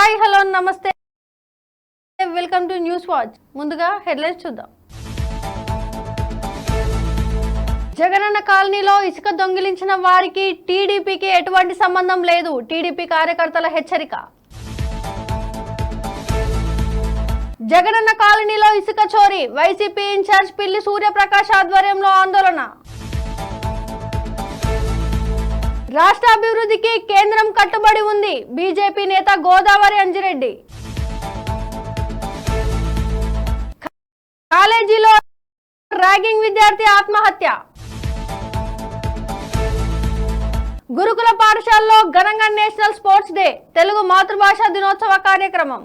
Hi hello నమస్తే. Welcome to News Watch. ముందుగా headlines చూద్దాం. జగనన్న కాలనీలో ఇసుక దొంగిలించిన వారికి టీడీపీకి ఎటువంటి సంబంధం లేదు. టీడీపీ కార్యకర్తల హెచ్చరిక. జగనన్న కాలనీలో ఇసుక చోరీ. వైసీపీ ఇన్ఛార్జ్ పిల్లి సూర్యప్రకాష్ ఆధ్వర్యంలో ఆందోళన. రాష్ట్ర అభివృద్ధికి కేంద్రం కట్టుబడి ఉంది. బీజేపీ నేత గోదావరి అంజిరెడ్డి. కాలేజీలో ర్యాగింగ్ విద్యార్థి ఆత్మహత్య. గురుకుల పాఠశాలలో ఘనంగా నేషనల్ స్పోర్ట్స్ డే తెలుగు మాతృభాష దినోత్సవ కార్యక్రమం.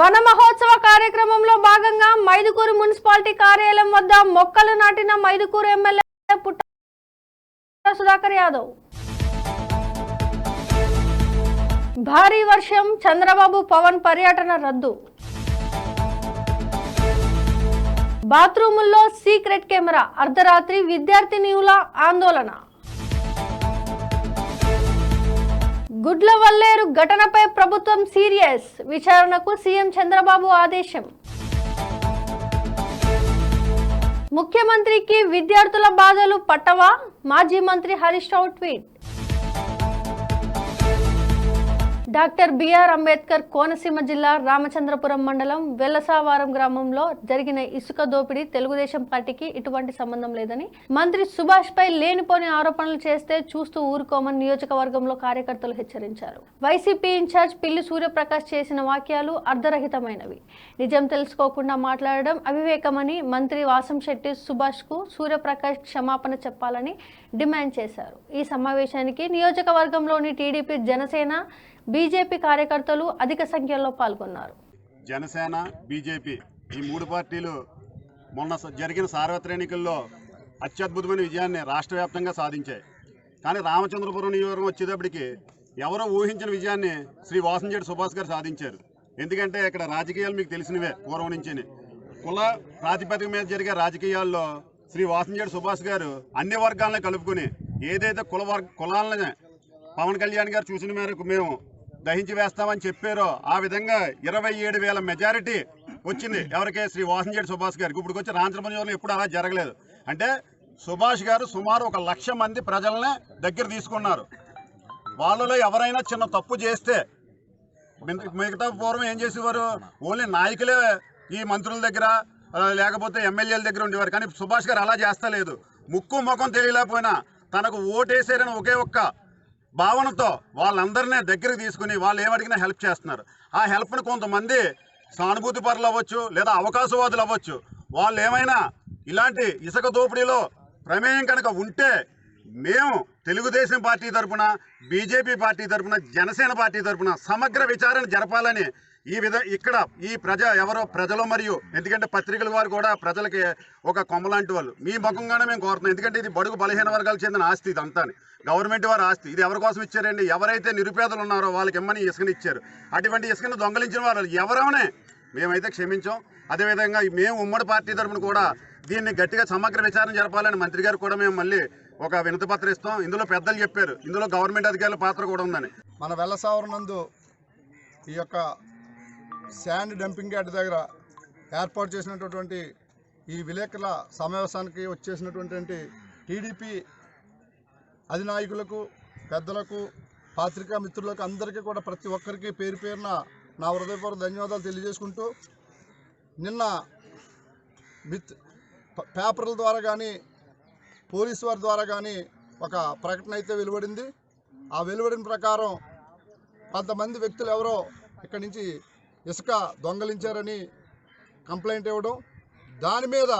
వన మహోత్సవ కార్యక్రమంలో భాగంగా మైదుకూరు మున్సిపాలిటీ కార్యాలయం వద్ద మొక్కలు నాటిన మైదుకూరు ఎమ్మెల్యే పుట్ట సుధాకర్ యాదవ్. భారీ వర్షం చంద్రబాబు పవన్ పర్యటన రద్దు. బాత్రూముల్లో సీక్రెట్ కెమెరా అర్ధరాత్రి విద్యార్థినియుల ఆందోళన. గుడ్ల వల్లేరు ఘటనపై ప్రభుత్వం సీరియస్ విచారణకు సీఎం చంద్రబాబు ఆదేశం. ముఖ్యమంత్రికి విద్యార్థుల బాధలు పట్టవా? మాజీ మంత్రి Harish Rao tweet. Doctor B R Ambedkar Konaseema జిల్లా రామచంద్రపురం మండలం వెల్లసావారం గ్రామంలో జరిగిన ఇసుక దోపిడీ తెలుగుదేశం పార్టీకి ఎటువంటి సంబంధం లేదని మంత్రి సుభాష్ పై లేనిపోని ఆరోపణలు చేస్తే చూస్తూ ఊరుకోమని నియోజకవర్గంలో కార్యకర్తలు హెచ్చరించారు. వైసీపీ ఇన్ఛార్జ్ పిల్లి సూర్యప్రకాష్ చేసిన వాక్యాలు అర్ధరహితమైనవి. నిజం తెలుసుకోకుండా మాట్లాడడం అవివేకమని మంత్రి వాసంశెట్టి సుభాష్కు సూర్యప్రకాష్ క్షమాపణ చెప్పాలని డిమాండ్ చేశారు. ఈ సమావేశానికి నియోజకవర్గంలోని టీడీపీ జనసేన బీజేపీ కార్యకర్తలు అధిక సంఖ్యలో పాల్గొన్నారు. జనసేన బీజేపీ ఈ మూడు పార్టీలు మొన్న స- జరిగిన సార్వత్రిక ఎన్నికల్లో అత్యద్భుతమైన విజయాన్ని రాష్ట్ర వ్యాప్తంగా సాధించాయి. కానీ రామచంద్రపురం నియోజకవర్గం వచ్చేటప్పటికి ఎవరో ఊహించిన విజయాన్ని శ్రీ వాసంజేటి సుభాష్ గారు సాధించారు. ఎందుకంటే ఇక్కడ రాజకీయాలు మీకు తెలిసినవే పూర్వం నుంచి కుల ప్రాతిపదిక మీద జరిగే రాజకీయాల్లో శ్రీ వాసంజేటి సుభాష్ గారు అన్ని వర్గాలను కలుపుకుని ఏదైతే కుల వర్గ కులాలని పవన్ కళ్యాణ్ గారు చూసిన మేరకు మేము దహించి వేస్తామని చెప్పారో ఆ విధంగా ఇరవై ఏడు వేల మెజారిటీ వచ్చింది. ఎవరికే? శ్రీ వాసంజేటి సుభాష్ గారికి. ఇప్పుడు వచ్చి రాంచరమణ ఎప్పుడు అలా జరగలేదు. అంటే సుభాష్ గారు సుమారు ఒక లక్ష మంది ప్రజల్ని దగ్గర తీసుకున్నారు. వాళ్ళలో ఎవరైనా చిన్న తప్పు చేస్తే మిగతా- పూర్వం ఏం చేసేవారు? ఓన్లీ నాయకులే ఈ మంత్రుల దగ్గర లేకపోతే ఎమ్మెల్యేల దగ్గర ఉండేవారు. కానీ సుభాష్ గారు అలా చేస్తలేదు. ముక్కు ముఖం తెలియలేకపోయినా తనకు ఓటేసారని ఒకే ఒక్క భావనతో వాళ్ళందరినీ దగ్గరికి తీసుకుని వాళ్ళు ఏమడిగినా హెల్ప్ చేస్తున్నారు. ఆ హెల్ప్ను కొంతమంది సానుభూతి పరులు అవ్వచ్చు లేదా అవకాశవాదులు అవ్వచ్చు. వాళ్ళు ఏమైనా ఇలాంటి ఇసుక దోపిడీలో ప్రమేయం కనుక ఉంటే మేము తెలుగుదేశం పార్టీ తరఫున బీజేపీ పార్టీ తరఫున జనసేన పార్టీ తరఫున సమగ్ర విచారణ జరపాలని ఈ విధ ఇక్కడ ఈ ప్రజ ఎవరో ప్రజలు మరియు ఎందుకంటే పత్రికల వారు కూడా ప్రజలకి ఒక కొమ్మలాంటి వాళ్ళు. మీ ముఖంగానే మేము కోరుతున్నాం. ఎందుకంటే ఇది బడుగు బలహీన వర్గాలకు చెందిన ఆస్తి ఇదంతా గవర్నమెంట్ వారి ఆస్తి. ఇది ఎవరి కోసం ఇచ్చారండి? ఎవరైతే నిరుపేదలు ఉన్నారో వాళ్ళకి ఇమ్మని ఇసుకని ఇచ్చారు. అటువంటి ఇసుకను దొంగలించిన వాళ్ళు ఎవరమనే మేమైతే క్షమించాం. అదేవిధంగా మేము ఉమ్మడి పార్టీ తరఫున కూడా దీన్ని గట్టిగా సమగ్ర విచారణ జరపాలని మంత్రి గారు కూడా మేము మళ్ళీ ఒక వినతి పత్రం ఇస్తాం. ఇందులో పెద్దలు చెప్పారు. ఇందులో గవర్నమెంట్ అధికారుల పాత్ర కూడా ఉందని. మన వెల్లసావరం నందు ఈ యొక్క శాండ్ డంపింగ్ యార్డ్ దగ్గర ఏర్పాటు చేసినటువంటి ఈ విలేకరుల సమావేశానికి వచ్చేసినటువంటి టీడీపీ అధినాయకులకు పెద్దలకు పాత్రికా మిత్రులకు అందరికీ కూడా ప్రతి ఒక్కరికి పేరు పేరున నా హృదయపూర్వక ధన్యవాదాలు తెలియజేసుకుంటూ నిన్న మిత్ పేపర్ల ద్వారా కానీ పోలీసు వారి ద్వారా కానీ ఒక ప్రకటన అయితే వెలువడింది. ఆ వెలువడిన ప్రకారం కొంతమంది వ్యక్తులు ఎవరో ఇక్కడి నుంచి ఇసుక దొంగలించారని కంప్లైంట్ ఇవ్వడం దాని మీద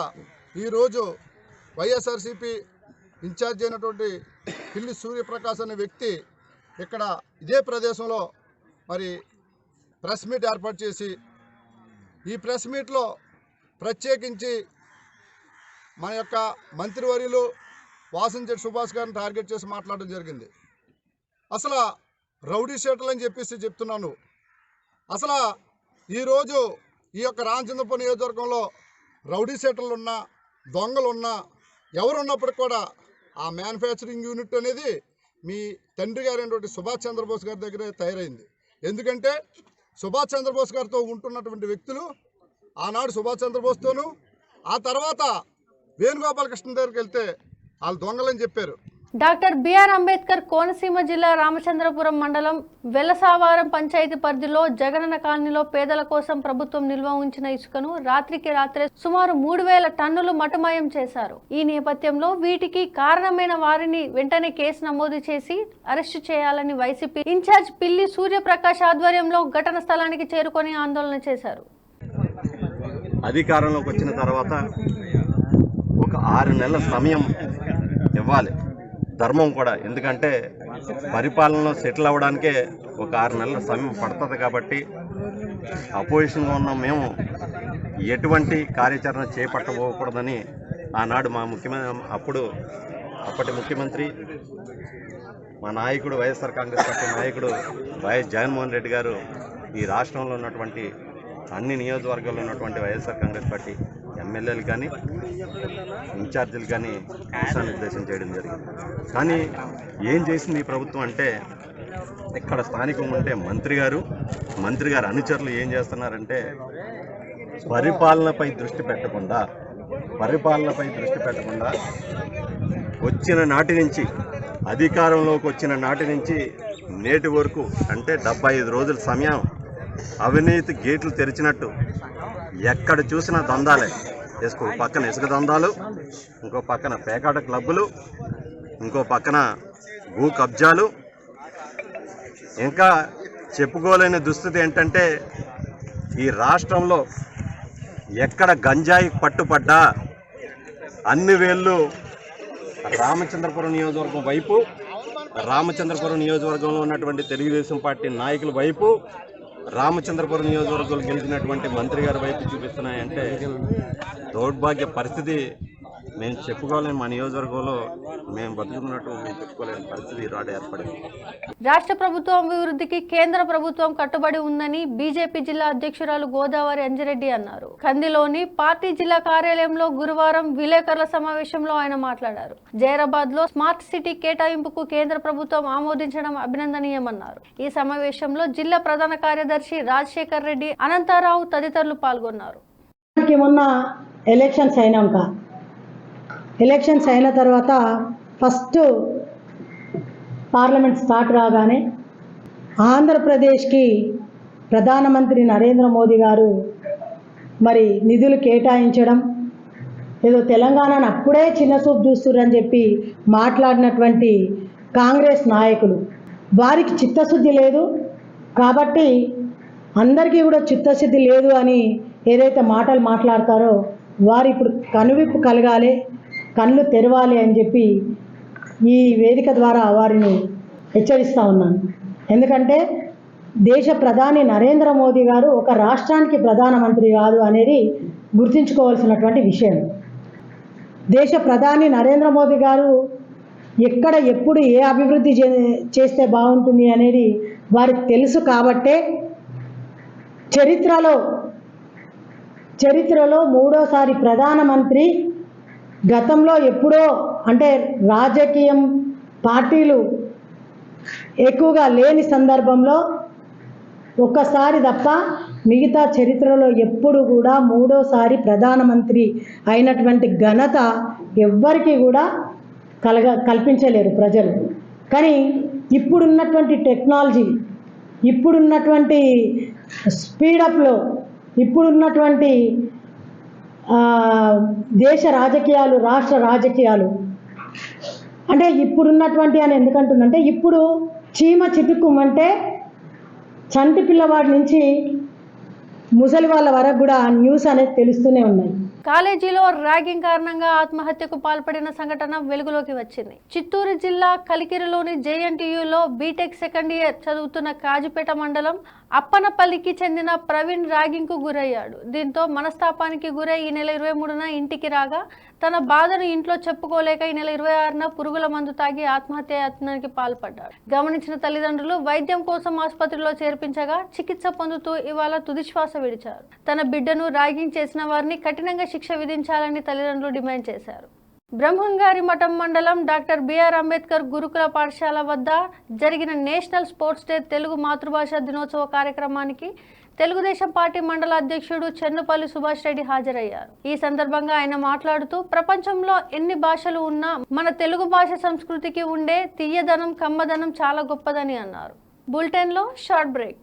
ఈరోజు వైఎస్ఆర్సీపీ ఇన్ఛార్జ్ అయినటువంటి పిల్లి సూర్యప్రకాష్ అనే వ్యక్తి ఇక్కడ ఇదే ప్రదేశంలో మరి ప్రెస్ మీట్ ఏర్పాటు చేసి ఈ ప్రెస్ మీట్లో ప్రత్యేకించి మన యొక్క మంత్రివర్యులు వాసంచెట్టి సుభాష్ గారిని టార్గెట్ చేసి మాట్లాడడం జరిగింది. అసలు రౌడీ షీటర్లు అని చెప్పేసి చెప్తున్నాను. అసలు ఈరోజు ఈ యొక్క రామచంద్రపురం నియోజకవర్గంలో రౌడీ సెటర్లు ఉన్నా దొంగలు ఉన్నా ఎవరు ఉన్నప్పటికి కూడా ఆ మ్యానుఫ్యాక్చరింగ్ యూనిట్ అనేది మీ తండ్రి గారైనటువంటి సుభాష్ చంద్రబోస్ గారి దగ్గరే తయారైంది. ఎందుకంటే సుభాష్ చంద్రబోస్ గారితో ఉంటున్నటువంటి వ్యక్తులు ఆనాడు సుభాష్ చంద్రబోస్తోనూ ఆ తర్వాత వేణుగోపాలకృష్ణ దగ్గరికి వెళ్తే వాళ్ళు దొంగలని చెప్పారు. డాక్టర్ బిఆర్ అంబేద్కర్ కోనసీమ జిల్లా రామచంద్రపురం మండలం వెలసావారం పంచాయతీ పరిధిలో జగనన్న కాలనీలో పేదల కోసం ప్రభుత్వం నిల్వ ఉంచిన ఇసుకను రాత్రికి రాత్రే సుమారు మూడు వేల టన్నులు మటుమాయం చేశారు. ఈ నేపథ్యంలో వీటికి కారణమైన వారిని వెంటనే కేసు నమోదు చేసి అరెస్టు చేయాలని వైసీపీ ఇన్ఛార్జ్ పిల్లి సూర్యప్రకాష్ ఆధ్వర్యంలో ఘటన స్థలానికి చేరుకొని ఆందోళన చేశారు. అధికారంలోకి వచ్చిన తర్వాత ఒక ఆరు నెలల సమయం ఇవ్వాలి. ధర్మం కూడా. ఎందుకంటే పరిపాలనలో సెటిల్ అవ్వడానికే ఒక ఆరు నెలల సమయం పడుతుంది కాబట్టి అపోజిషన్గా ఉన్న మేము ఎటువంటి కార్యాచరణ చేపట్టబోకూడదని ఆనాడు మా ముఖ్యమంత్రి అప్పుడు అప్పటి ముఖ్యమంత్రి మా నాయకుడు వైఎస్ఆర్ కాంగ్రెస్ పార్టీ నాయకుడు వైఎస్ జగన్మోహన్ రెడ్డి గారు ఈ రాష్ట్రంలో ఉన్నటువంటి అన్ని నియోజకవర్గాల్లో ఉన్నటువంటి వైఎస్ఆర్ కాంగ్రెస్ పార్టీ ఎమ్మెల్యేలు కానీ ఇన్ఛార్జీలు కానీ దిశానిర్దేశం చేయడం జరిగింది. కానీ ఏం చేసింది ఈ ప్రభుత్వం అంటే ఇక్కడ స్థానికం ఉంటే మంత్రి గారు మంత్రి గారు అనుచరులు ఏం చేస్తున్నారంటే పరిపాలనపై దృష్టి పెట్టకుండా పరిపాలనపై దృష్టి పెట్టకుండా వచ్చిన నాటి నుంచి అధికారంలోకి వచ్చిన నాటి నుంచి నేటి వరకు అంటే డెబ్బై ఐదు రోజుల సమయం అవినీతి గేట్లు తెరిచినట్టు ఎక్కడ చూసినా దందాలే ఇసుక పక్కన ఇసుక దందాలు ఇంకో పక్కన పేకాట క్లబ్బులు ఇంకో పక్కన భూ కబ్జాలు. ఇంకా చెప్పుకోలేని దుస్థితి ఏంటంటే ఈ రాష్ట్రంలో ఎక్కడ గంజాయి పట్టుపడ్డా అన్ని వేళ్ళు రామచంద్రపురం నియోజకవర్గం వైపు రామచంద్రపురం నియోజకవర్గంలో ఉన్నటువంటి తెలుగుదేశం పార్టీ నాయకుల వైపు రామచంద్రపురం నియోజకవర్గంలో గెలిచినటువంటి మంత్రి గారి వైపు చూపిస్తున్నాయంటే దౌర్భాగ్య పరిస్థితి మేము చెప్పుకోలేము మా నియోజకవర్గంలో మేము బతుకుతున్నట్టు మేము చెప్పుకోలేని పరిస్థితి ఈనాడు ఏర్పడింది. రాష్ట్ర ప్రభుత్వం అభివృద్ధికి కేంద్ర ప్రభుత్వం కట్టుబడి ఉందని బీజేపీ జిల్లా అధ్యక్షురాలు గోదావరి అంజిరెడ్డి అన్నారు. కందిలోని పార్టీ జిల్లా కార్యాలయంలో గురువారం విలేకరుల సమావేశంలో ఆయన మాట్లాడారు. జైరాబాద్లో స్మార్ట్ సిటీ కేటాయింపుకు కేంద్ర ప్రభుత్వం ఆమోదించడం అభినందనీయమన్నారు. ఈ సమావేశంలో జిల్లా ప్రధాన కార్యదర్శి రాజశేఖర్ రెడ్డి అనంతారావు తదితరులు పాల్గొన్నారు. మొన్న ఎలక్షన్స్ అయినాక. ఎలక్షన్స్ అయిన తర్వాత ఫస్ట్ పార్లమెంట్ స్టార్ట్ రాగానే ఆంధ్రప్రదేశ్కి ప్రధానమంత్రి నరేంద్ర మోదీ గారు మరి నిధులు కేటాయించడం ఏదో తెలంగాణను అప్పుడే చిన్న చూపు చూస్తుర్రని చెప్పి మాట్లాడినటువంటి కాంగ్రెస్ నాయకులు. వారికి చిత్తశుద్ధి లేదు కాబట్టి అందరికీ కూడా చిత్తశుద్ధి లేదు అని ఏదైతే మాటలు మాట్లాడతారో వారు ఇప్పుడు కనువిప్పు కలగాలి కళ్ళు తెరవాలి అని చెప్పి ఈ వేదిక ద్వారా వారిని హెచ్చరిస్తూ ఉన్నాను. ఎందుకంటే దేశ ప్రధాని నరేంద్ర మోదీ గారు ఒక రాష్ట్రానికి ప్రధానమంత్రి కాదు అనేది గుర్తుంచుకోవాల్సినటువంటి విషయం. దేశ ప్రధాని నరేంద్ర మోదీ గారు ఎక్కడ ఎప్పుడు ఏ అభివృద్ధి చే- చేస్తే బాగుంటుంది అనేది వారికి తెలుసు కాబట్టే చరిత్రలో చరిత్రలో మూడోసారి ప్రధానమంత్రి గతంలో ఎప్పుడో అంటే రాజకీయం పార్టీలు ఎక్కువగా లేని సందర్భంలో ఒక్కసారి తప్ప మిగతా చరిత్రలో ఎప్పుడు కూడా మూడోసారి ప్రధానమంత్రి అయినటువంటి ఘనత ఎవ్వరికీ కూడా కలగ కల్పించలేరు ప్రజలు. కానీ ఇప్పుడున్నటువంటి టెక్నాలజీ ఇప్పుడున్నటువంటి స్పీడప్లో ఇప్పుడున్నటువంటి దేశ రాజకీయాలు రాష్ట్ర రాజకీయాలు. అంటే ఇప్పుడున్నటువంటి అని ఎందుకంటుందంటే ఇప్పుడు చీమ చిటుక్కుమంటే చంటి పిల్లవాడి నుంచి ముసలి వాళ్ళ వరకు కూడా న్యూస్ అనేది తెలుస్తూనే ఉన్నాయి. కాలేజీలో ర్యాగింగ్ కారణంగా ఆత్మహత్యకు పాల్పడిన సంఘటన వెలుగులోకి వచ్చింది. చిత్తూరు జిల్లా కలికిరిలోని జేఎన్టీయులో బీటెక్ సెకండ్ ఇయర్ చదువుతున్న కాజుపేట మండలం అప్పనపల్లికి చెందిన ప్రవీణ్ ర్యాగింగ్కు గురయ్యాడు. దీంతో మనస్తాపానికి గురై ఈ నెల ఇరవై మూడున ఇంటికి రాగా తన బాధను ఇంట్లో చెప్పుకోలేక ఈ నెల ఇరవై ఆరున పురుగుల మందు తాగి ఆత్మహత్య యత్నానికి పాల్పడ్డాడు. గమనించిన తల్లిదండ్రులు వైద్యం కోసం ఆసుపత్రిలో చేర్పించగా చికిత్స పొందుతూ ఇవాళ తుదిశ్వాస విడిచారు. తన బిడ్డను ర్యాగింగ్ చేసిన వారిని కఠినంగా శిక్ష విధించాలని తల్లిదండ్రులు డిమాండ్ చేశారు. బ్రహ్మంగారి మఠం మండలం డాక్టర్ బిఆర్ అంబేద్కర్ గురుకుల పాఠశాల వద్ద జరిగిన నేషనల్ స్పోర్ట్స్ డే తెలుగు మాతృభాష దినోత్సవ కార్యక్రమానికి తెలుగుదేశం పార్టీ మండల అధ్యక్షుడు చెన్నుపల్లి సుభాష్ రెడ్డి హాజరయ్యారు. ఈ సందర్భంగా ఆయన మాట్లాడుతూ ప్రపంచంలో ఎన్ని భాషలు ఉన్నా మన తెలుగు భాష సంస్కృతికి ఉండే తీయదనం కమ్మదనం చాలా గొప్పదని అన్నారు. బులెటిన్లో షార్ట్ బ్రేక్.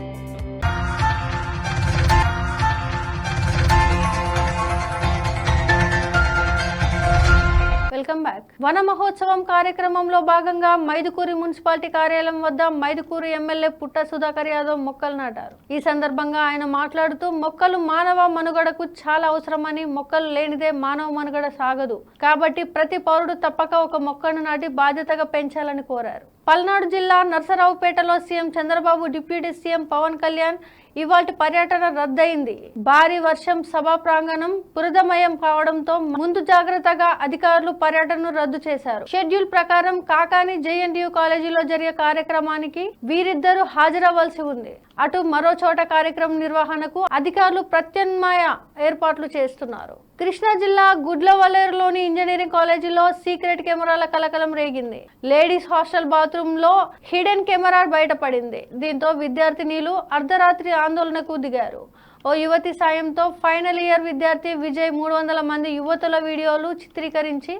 వెల్కమ్ బ్యాక్ వన మహోత్సవం కార్యక్రమంలో భాగంగా మైదుకూరి మున్సిపాలిటీ కార్యాలయం వద్ద మైదుకూరు ఎమ్మెల్యే పుట్ట సుధాకర్ యాదవ్ మొక్కలు నాటారు. ఈ సందర్భంగా ఆయన మాట్లాడుతూ మొక్కలు మానవ మనుగడకు చాలా అవసరమని మొక్కలు లేనిదే మానవ మనుగడ సాగదు. కాబట్టి ప్రతి పౌరుడు తప్పక ఒక మొక్కను నాటి బాధ్యతగా పెంచాలని కోరారు. పల్నాడు జిల్లా నర్సరావుపేటలో CM Chandrababu deputy CM Pawan Kalyan ఇవాళ పర్యటన రద్దయింది. భారీ వర్షం సభా ప్రాంగణం బురదమయం కావడంతో ముందు జాగ్రత్తగా అధికారులు పర్యటనను రద్దు చేశారు. షెడ్యూల్ ప్రకారం కాకాని జేఎన్టీయు కాలేజీలో జరిగే కార్యక్రమానికి వీరిద్దరూ హాజరవ్వాల్సి ఉంది. అటు మరో చోట కార్యక్రమం నిర్వహణకు అధికారులు ప్రత్యామ్నాయ ఏర్పాట్లు చేస్తున్నారు. కృష్ణా జిల్లా గుడ్లవలేరులోని ఇంజనీరింగ్ కాలేజీలో సీక్రెట్ కెమెరాల కలకలం రేగింది. లేడీస్ హాస్టల్ బాత్రూమ్లో హిడెన్ కెమెరా బయటపడింది. దీంతో విద్యార్థినీలు అర్ధరాత్రి ఆందోళనకు దిగారు. ఓ యువతి సాయంతో ఫైనల్ ఇయర్ విద్యార్థి విజయ్ మూడు వందల మంది యువతుల వీడియోలు చిత్రీకరించి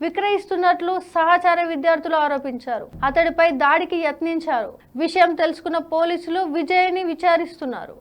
విక్రయిస్తున్నట్లు సహచార విద్యార్థులు ఆరోపించారు. అతడిపై దాడికి యత్నించారు. విషయం తెలుసుకున్న పోలీసులు విజయ్ని విచారిస్తున్నారు.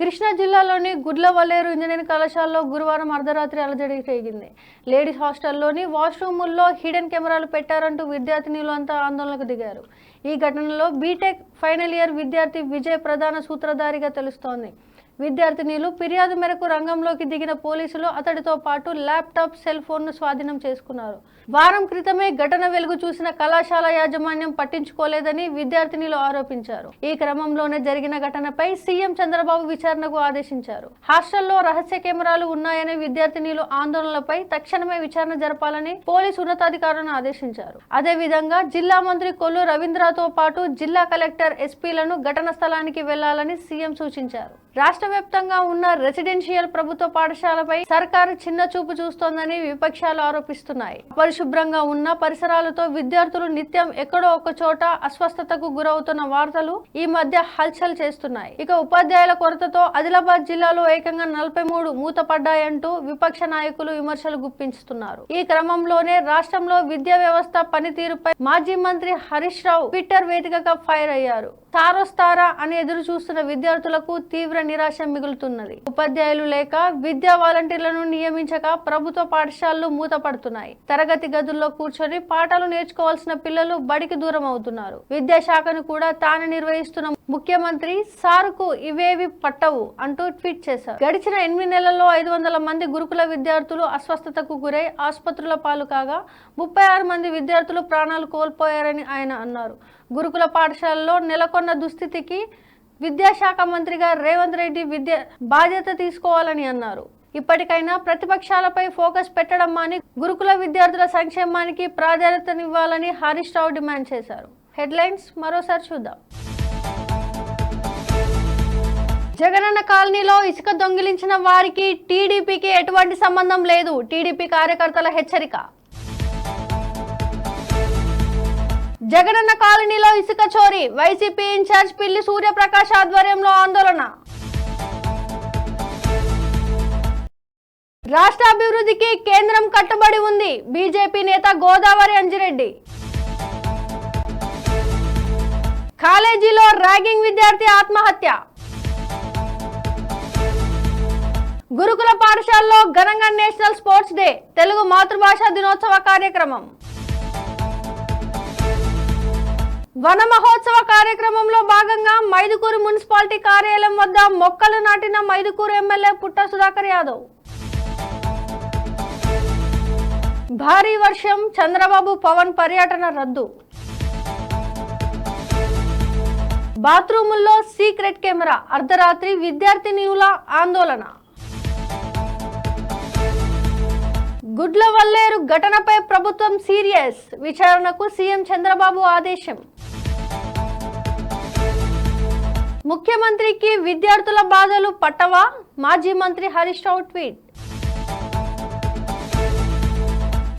కృష్ణా జిల్లాలోని గుడ్లవల్లేరు ఇంజనీరింగ్ కళాశాలలో గురువారం అర్ధరాత్రి అలజడి రేగింది లేడీస్ హాస్టల్లోని వాష్రూముల్లో హిడెన్ కెమెరాలు పెట్టారంటూ విద్యార్థినిలు అంతా ఆందోళనకు దిగారు. ఈ ఘటనలో బీటెక్ ఫైనల్ ఇయర్ విద్యార్థి విజయ్ ప్రధాన సూత్రధారిగా తెలుస్తోంది. విద్యార్థినిలు ఫిర్యాదు మేరకు రంగంలోకి దిగిన పోలీసులు అతడితో పాటు ల్యాప్టాప్ సెల్ ఫోన్ను స్వాధీనం చేసుకున్నారు. వారం క్రితమే ఘటన వెలుగు చూసిన కళాశాల యాజమాన్యం పట్టించుకోలేదని విద్యార్థినిలు ఆరోపించారు. ఈ క్రమంలోనే జరిగిన ఘటనపై సీఎం చంద్రబాబు విచారణకు ఆదేశించారు. హాస్టల్లో రహస్య కెమెరాలు ఉన్నాయని విద్యార్థినిలు ఆందోళనలపై తక్షణమే విచారణ జరపాలని పోలీసు ఉన్నతాధికారులను ఆదేశించారు. అదేవిధంగా జిల్లా మంత్రి కొల్లు రవీంద్రతో పాటు జిల్లా కలెక్టర్ ఎస్పీలను ఘటన స్థలానికి వెళ్ళాలని సీఎం సూచించారు. రాష్ట్ర వ్యాప్తంగా ఉన్న రెసిడెన్షియల్ ప్రభుత్వ పాఠశాలపై సర్కారు చిన్న చూపు చూస్తోందని విపక్షాలు ఆరోపిస్తున్నాయి. పరిశుభ్రంగా ఉన్న పరిసరాలతో విద్యార్థులు నిత్యం ఎక్కడో ఒక చోట అస్వస్థతకు గురవుతున్న వార్తలు ఈ మధ్య హల్చల్ చేస్తున్నాయి. ఇక ఉపాధ్యాయుల కొరతతో ఆదిలాబాద్ జిల్లాలో ఏకంగా నలభై మూడు మూతపడ్డాయంటూ విపక్ష నాయకులు విమర్శలు గుప్పించుతున్నారు. ఈ క్రమంలోనే రాష్ట్రంలో విద్యా వ్యవస్థ పనితీరుపై మాజీ మంత్రి హరీష్ రావు ట్విట్టర్ వేదికగా ఫైర్ అయ్యారు. తారోస్తారా అని ఎదురు చూస్తున్న విద్యార్థులకు తీవ్ర నిరాశ మిగులుతున్నది. ఉపాధ్యాయులు లేక విద్యా వాలంటీర్లను నియమించక ప్రభుత్వ పాఠశాలలు మూతపడుతున్నాయి. తరగతి గదుల్లో కూర్చొని పాఠాలు నేర్చుకోవాల్సిన పిల్లలు బడికి దూరం అవుతున్నారు. విద్యాశాఖను కూడా తాను నిర్వహిస్తున్న ముఖ్యమంత్రి సారుకు ఇవేవి పట్టవు అంటూ ట్వీట్ చేశారు. గడిచిన ఎనిమిది నెలల్లో ఐదు వందల మంది గురుకుల విద్యార్థులు అస్వస్థతకు గురై ఆసుపత్రుల పాలు కాగా ముప్పై ఆరు మంది విద్యార్థులు ప్రాణాలు కోల్పోయారని ఆయన అన్నారు. గురుకుల పాఠశాలలో నెలకొన్న దుస్థితికి విద్యాశాఖ మంత్రిగా రేవంత్ రెడ్డి విద్య బాధ్యత తీసుకోవాలని అన్నారు. ఇప్పటికైనా ప్రతిపక్షాలపై ఫోకస్ పెట్టడం మాని గురుకుల విద్యార్థుల సంక్షేమానికి ప్రాధాన్యతనివ్వాలని హరీష్ రావు డిమాండ్ చేశారు. హెడ్లైన్స్ మరోసారి చూద్దాం. జగనన్న కాలనీలో ఇసుక దొంగిలించిన వారికి టీడీపీకి ఎటువంటి సంబంధం లేదు. టీడీపీ కార్యకర్తల హెచ్చరిక. జగనన్న కాలనీలో ఇసుక చోరీ. వైసీపీ ఇన్ఛార్జ్ పిల్లి సూర్యప్రకాష్ ఆధ్వర్యంలో ఆందోళన. రాష్ట్ర అభివృద్ధికి కేంద్రం కట్టుబడి ఉంది. బీజేపీ నేత గోదావరి అంజిరెడ్డి. కాలేజీలో ర్యాగింగ్ విద్యార్థి ఆత్మహత్య. గురుకుల పాఠశాలలో ఘనంగా నేషనల్ స్పోర్ట్స్ డే తెలుగు మాతృభాషా దినోత్సవ కార్యక్రమం. వన మహోత్సవ కార్యక్రమంలో భాగంగా మైదుకూరు మున్సిపాలిటీ కార్యాలయం వద్ద మొక్కలు నాటిన మైదుకూరు ఎమ్మెల్యే పుట్ట సుధాకర్ యాదవ్. భారీ వర్షం చంద్రబాబు పవన్ పర్యటన రద్దు. బాత్రూముల్లో సీక్రెట్ కెమెరా అర్ధరాత్రి విద్యార్థినియుల ఆందోళన. గుడ్ల వల్లేరు ఘటనపై ప్రభుత్వం సీరియస్ విచారణకు సీఎం చంద్రబాబు ఆదేశం. ముఖ్యమంత్రికి విద్యార్థుల బాధలు పట్టవా? మాజీ మంత్రి హరీష్ రావు ట్వీట్.